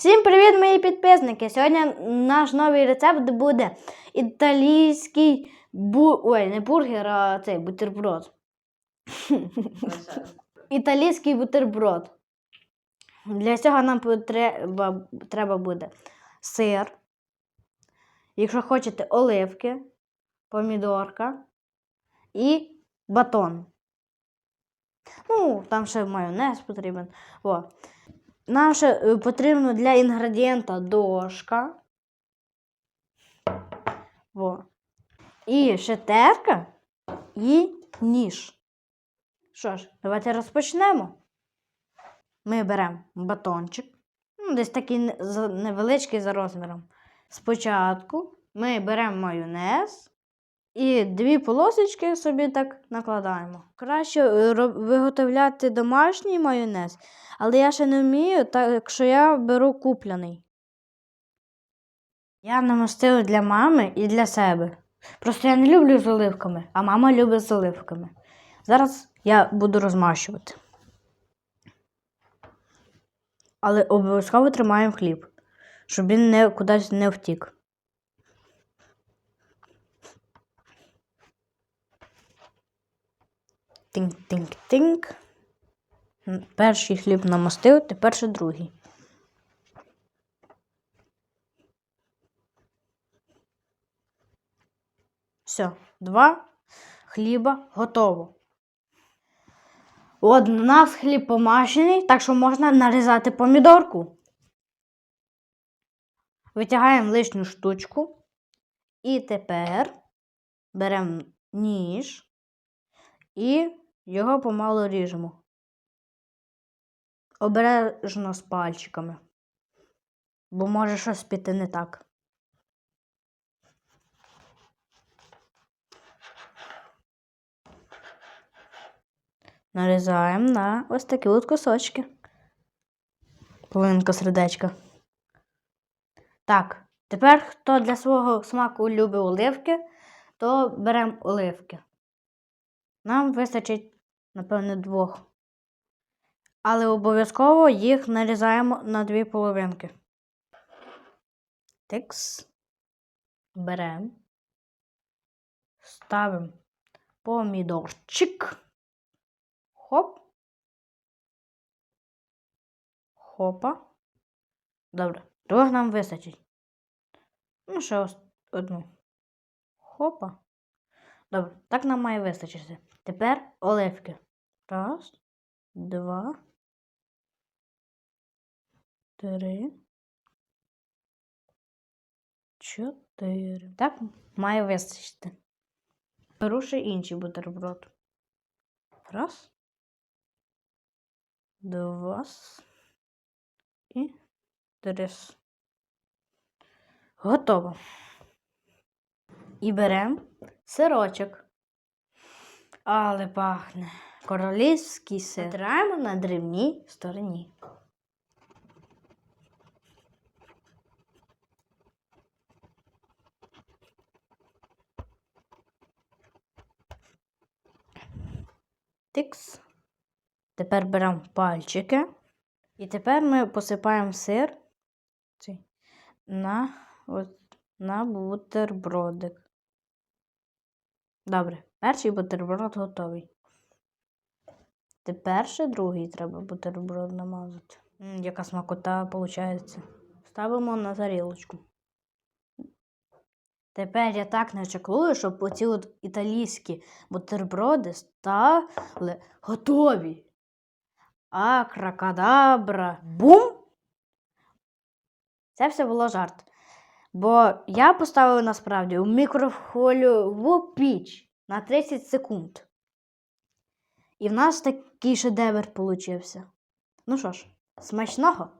Всім привіт, мої підписники! Сьогодні наш новий рецепт буде італійський бу... Ой, не бургер, а цей бутерброд. Італійський бутерброд. Для цього нам потреба... треба буде сир. Якщо хочете оливки, помідорка і батон. Ну, там ще майонез потрібен. О. Нам ще е, потрібно для інгредієнта дошка. Во. І ще терка і ніж. Що ж, давайте розпочнемо. Ми беремо батончик. Ну, десь такий невеличкий за розміром. Спочатку ми беремо майонез і дві полосочки собі так накладаємо. Краще е, виготовляти домашній майонез, але я ще не вмію, так що я беру купляний. Я намастила для мами і для себе. Просто я не люблю з оливками, а мама любить з оливками. Зараз я буду розмащувати. Але обов'язково тримаємо хліб, щоб він не кудись не втік. Тинк-тинк-тинк. Перший хліб намастив, тепер ще другий. Все, два хліба готово. От у нас хліб помащений, так що можна нарізати помідорку. Витягаємо лишню штучку. І тепер беремо ніж і його помалу ріжемо. Обережно з пальчиками, бо може щось піти не так. Нарізаємо на ось такі от кусочки. Половинка сердечка. Так, тепер хто для свого смаку любить оливки, то беремо оливки. Нам вистачить, напевне, двох. Але обов'язково їх нарізаємо на дві половинки. Тикс. Беремо. Ставимо помідорчик. Хоп. Хопа. Добре. Двох нам вистачить. Ну, ще одну. Хопа. Добре, так нам має вистачити. Тепер оливки. Раз, два, три, чотири. Так, має вистачити. Беру ще інший бутерброд. Раз. Два. І три. Готово. І беремо сирочок. Але пахне. Королівський сир. Натираємо на дрібній стороні. Тикс. Тепер беремо пальчики. І тепер ми посипаємо сир на, от, на бутербродик. Добре, перший бутерброд готовий. Тепер ще другий треба бутерброд намазати. М, яка смакота виходить. Ставимо на тарілочку. Тепер я так не чаклую, щоб оці от італійські бутерброди стали готові. Акракадабра. Бум! Це все було жарт. Бо я поставив насправді у мікрохвильову піч на 30 секунд. І в нас такий шедевр получився. Ну що ж, смачного!